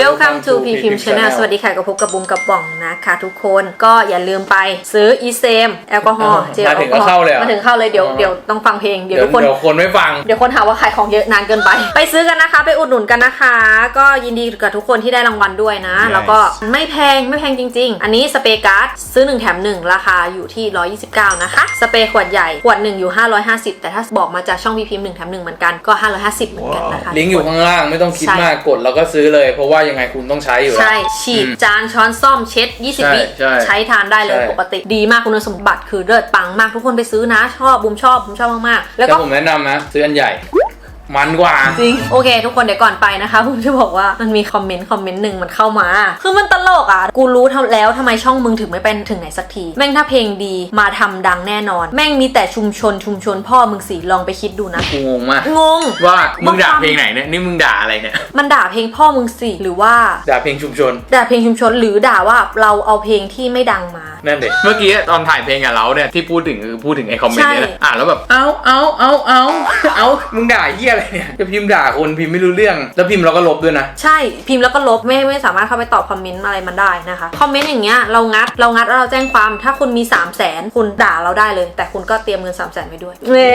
Welcome to P Pim Channel สวัสดีค่ะกับพบกับบุมกับบ่องนะคะ ทุกคนก็อย่าลืมไปซื้ออีเซมแอลกอฮอล์อ่าเจลแอมาถึลงกอฮอก็เข้าล์เลยเหรอมาถึงเข้าเลยเดี๋ยวอ๋อเดี๋ยวต้องฟังเพลงเดี๋ยวเดี๋ยวทุกคนเดี๋ยวคนไม่ฟังเดี๋ยวคนหาว่าขายของเยอะนานเกินไป ไปซื้อกันนะคะ ไปอุดหนุนกันนะคะ ก็ยินดีกับทุกคนที่ได้รางวัลด้วยนะ Nice แล้วก็ไม่แพงไม่แพงจริง ๆ อันนี้สเปรย์การ์ดซื้อ 1 แถม 1 ราคาอยู่ที่ 129 นะคะ สเปรย์ขวดใหญ่ขวดหนึ่งอยู่ 550 แต่ถ้าบอกมาจากช่องพีพิมพ์1แถม1เหมือนกันก็ 550 เหมือนกันนะคะลิงก์อยู่ข้างล่างไม่ต้องคิดใช่มากกดแล้วก็ซื้อเลยเพราะว่ายังไงคุณต้องใช้อยู่แล้ว ใช่ ฉีดอืมจานช้อนซ่อมเช็ด 20ใช่วิใช่ใช้ทานได้เลยใช่ ปกติดีมากคุณสมบัติคือเลิศปังมากทุกคนไปซื้อนะ ชอบบุมชอบบุมชอบมากๆแล้วแต่ก็ ผมแนะนำนะ ซื้ออันใหญ่ มันกว่า จริง โอเค ทุกคนเดี๋ยวก่อนไปนะคะผมจะบอกว่ามันมีคอมเมนต์คอมเมนต์หนึ่งมันเข้ามา คือมันตลกอะ กูรู้ทำแล้วทำไมช่องมึงถึงไม่เป็นถึงไหนสักที แม่งถ้าเพลงดีมาทำดังแน่นอน แม่งมีแต่ชุมชนชุมชนพ่อมึงสิลองไปคิดดูนะ กูงงมาก งง ว่ามึงด่าบางคำเพลงไหนเนี่ย นี่มึงด่าอะไรเนี่ย มันด่าเพลงพ่อมึงสิหรือว่า ด่าเพลงชุมชน ด่าเพลงชุมชนหรือด่าว่าเราเอาเพลงที่ไม่ดังมา นั่นเด็เมื่อกี้ตอนถ่ายเพลงกับเราเนี่ยที่พูดถึงคือพูดถึงไอ้คอมเมนต์เนี่ยใช่นะอ่านแล้วแบบ เอาเอาเอาเอาเอามึงด่าเหี้ยอะไรเนี่ยจะพิมพ์ด่าคนพิมพ์ไม่รู้เรื่อง แล้วพิมพ์เราก็ลบด้วยนะ ใช่พิมพ์แล้วก็ลบไม่ไม่สามารถเข้าไปตอบคอมเมนต์อะไรมันได้นะคะคอมเมนต์อย่างเงี้ยเรางัดเรางัดแล้วเราแจ้งความถ้าคุณมี 3 0 0แสนคุณด่าเราได้เลย แต่คุณก็เตรียมเงิน3 0 0แสนไว้ด้วยเน่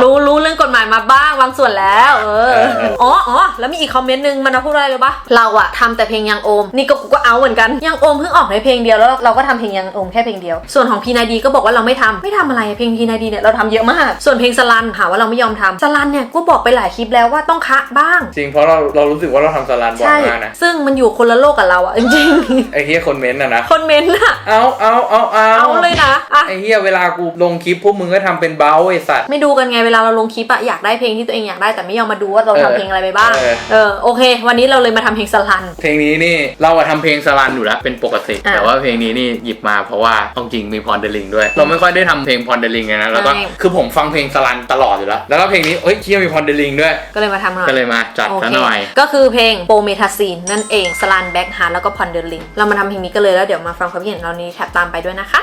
รู้รู้เรื่องกฎหมายมาบ้างบางส่วนแล้วเออเออเอออ๋ออ๋อแล้วมีอีกคอมเมนต์หนึงมันมาพูดอะไรเลยปะเราอะทำแต่เพลงยังโอม นี่ก็กูก็เอาเหมือนกันยังโอมเพิ่งออกในเพลงเดียวแล้วเราก็ทำเพลงยังโอมแค่เพลงเดียว ส่วนของพีนายดีก็บอกว่าเราไม่ทำไม่ทำอะไรเพลงพีนายดีเนี่ยเราทำเยอะมาก ส่วนเพลงสลันหาว่าเราไม่ยอมทำสลันเนี่ยก็บอกไปหลายคลิปแล้วว่าต้องคะบ้าง จริงเพราะเราเรารู้สึกว่าเราทำสลันบ่อยใช่มากนะซึ่งมันอยู่คนละโลกกับเราอะจริงไอ้เฮียคนเมนต์อะนะ ๆ คนเมนต์อะเอาเอาเอาเอาเอาเลยนะอะไอ้เฮียเวลากูลงคลิปพวกมึงก็ทำเป็นเบ้าไอ้สัตว์ ไม่ดูกันไงเวลาเราลงคลิปอะอยากได้เพลงที่ตัวเองอยากได้แต่ไม่ยอมมาดูว่าเราเออทำเพลงอะไรไปบ้างเออ เออโอเค วันนี้เราเลยมาทำเพลงสลัน เพลงนี้นี่เราอะทำเพลงสลันอยู่แล้วเป็นปกติ อะแต่ว่าเพลงนี้นี่หยิบมาเพราะว่าต้องจริงมีพรเดลิงด้วย เราไม่ค่อยได้ทำเพลงพรเดลิงนะแล้วก็ใช่ คือผมฟังเพลงสลันตลอดอยู่แล้ว แล้วก็เพลงนี้เอ้ยเชี่ยมีพรเดลิงด้วย ก็เลยมาทำหน่อยก็เลยมาจัดโอซะเคหน่อย ก็คือเพลงโปรเมทาซีนนั่นเองสลันแบ็กฮาร์แล้วก็พอนเดอร์ลิงเรามาทำเพลงนี้กันเลยแล้วเดี๋ยวมาฟังความคิดเห็นเรานี้แท็บตามไปด้วยนะคะ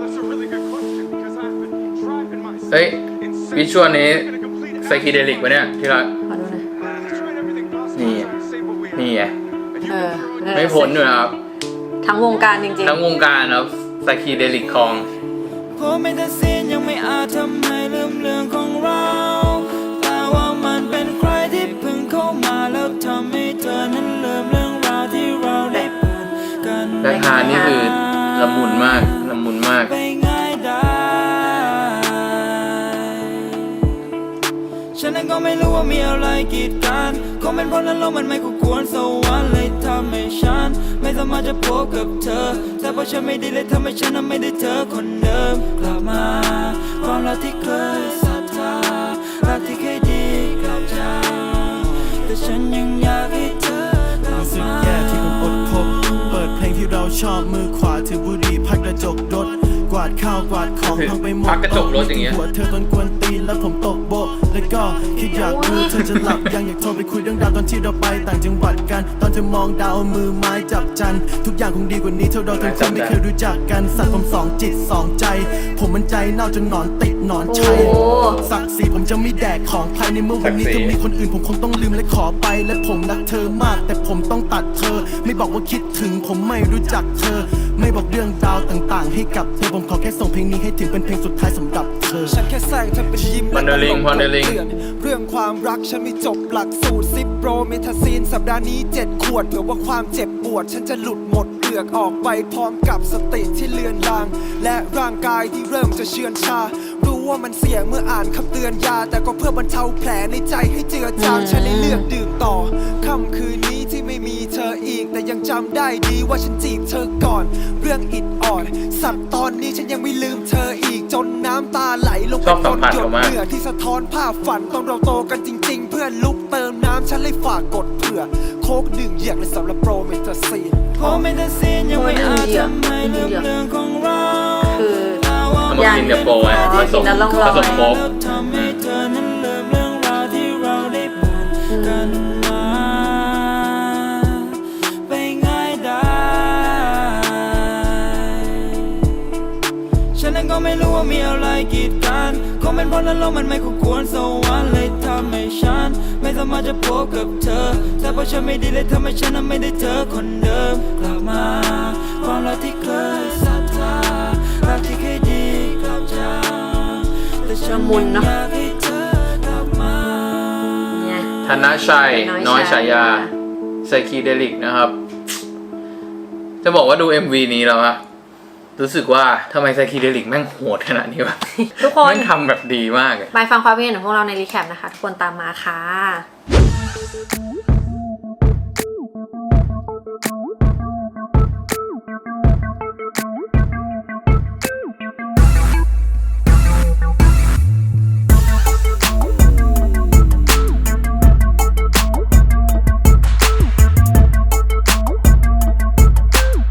That's a really good question because I've been driving myself เฮ้ย insane. วิชวลนี้ In a complete ไซคิเดลิกวะเนี่ยที่เราขอดูหน่อย Tried everything possible Yeah. to say what we นี่ไง But เอ you อไม่พ้นด้วยนะครับ ทั้งวงการจริงทั้งวงการครับไซคิเดลิกคอง ผมไม่ตัดสินยังไม่อาจทำให้ลืมเรื่องของ กันรนี่คือละมุนมากละมุนมากฉันนั้นก็ไม่รู้ว่ามีอะไรกีดกันคงเป็นเพราะนั้นโลกมันไม่คู่ควรสวรรค์เลยทำให้ฉัน ไม่สามารถจะพบกับเธอ แต่เพราะฉันไม่ดีเลยทำให้ฉันนั้นไม่ได้เจอคนเดิมกลับมาความรักที่เคยศรัทธารักที่เคยดีกลับจางแต่ฉันยังอยากให้ ชอบมือขวาถือบุหรี่พักกระจกรถ กวาดข้าวกวาดของพังไปหมดพักกระจกรถอย่างเงี้ย หัวเธอตอนกวนตีนแล้วผมตก โบะแล้วก็คิดอยากรู้เธอจะหลับยังอยากโทรไปคุยเรื่องราวตอนที่เราไปต่างจังหวัดกัน ตอนเธอมองดาวเอามือไม้จับจันทร์ทุกอย่างคงดีกว่านี้เท่าเราทั้งคู่ไม่เคยรู้จักกันสัตว์ผมสองจิตสองใจ ผมมันใจเน่าจนหนอนติดหนอนชัยโอ้ศักดิ์ศรีผมจะไม่แดกของภายในเมื่อวันนี้ศักดิ์ศรีถ้ามีคนอื่นผมคงต้องลืมและขอไป และผมรักเธอมาก แต่ผมต้องตัดเธอ ไม่บอกว่าคิดถึงผมไม่รู้จักเธอ ไม่บอกเรื่องราวต่างๆ ให้กับเธอผมขอแค่ส่งเพลงนี้ให้ถึงเป็นเพลงสุดท้ายสำหรับเธอ ฉันแค่แซงเธอเป็นยิ้มวันเดอร์ลิงวันเดอร์ลิงตือนเรื่องความรักฉันมีจบหลักสูตรซิปโปรเมทาซีนสัปดาห์นี้7ขวดเผื่อว่าความเจ็บปวด ฉันจะหลุดหมดเปลือกออกไปพร้อมกับสติที่เลือนลาง และร่างกายที่เริ่มจะเชือนชา รู้ว่ามันเสี่ยงเมื่ออ่านคำเตือนยา แต่ก็เพื่อบรรเทาแผลในใจให้เจือจางฉันเลยเลือกดื่มต่อค่ำคืนนี้ที่ไม่มีเธออีก แต่ยังจำได้ดีว่าฉันจีบเธอก่อน เรื่องอิดออด สัตว์ตอนนี้ฉันยังไม่ลืมเธออีกจนน้ำตาไหลลงชเป็อบนสัมผัสหยดเขามากเหงื่อที่สะท้อนภาพฝันตอนเราโตกันจริง ๆ เพื่อนลุกเติมน้ำฉันเลยฝากกดเผื่อ โคกหนึ่งเหยียกเลยสำหรับโปรเมทาซีนโปรเมทาซีนยังไม่อาจทำให้ลืมเรื่องของเราๆคือเอามากินกับโปรไงผสมกินแล้วลองผลองสมโป๊ก ก็ไม่รู้ว่ามีอะไรกีดกันคงเป็นเพราะนั้นโลกมันไม่คู่ควรสวรรค์เลยทำให้ฉัน ไม่สามารถจะพบกับเธอ แต่เพราะฉันไม่ดีเลยทำให้ฉันนั้นไม่ได้เจอคนเดิมกลับมา ความรักที่เคยศรัทธารักที่เคยดีกลับจางแต่ฉันละมุนเนอะอยากให้เธอกลับมาเนี่ยธนชัย น้น้ออยยฉาฉายายาไซคีเดลิกนะครับ จะบอกว่าดู MV นี้แล้วอะ รู้สึกว่าทำไมไซคีเดลิกแม่งโหดขนาดนี้วะทุกคน แม่งทำแบบดีมากอะ ไปฟังความคิดเห็นของพวกเราในรีแคปนะคะ ทุกคนตามมาค่ะ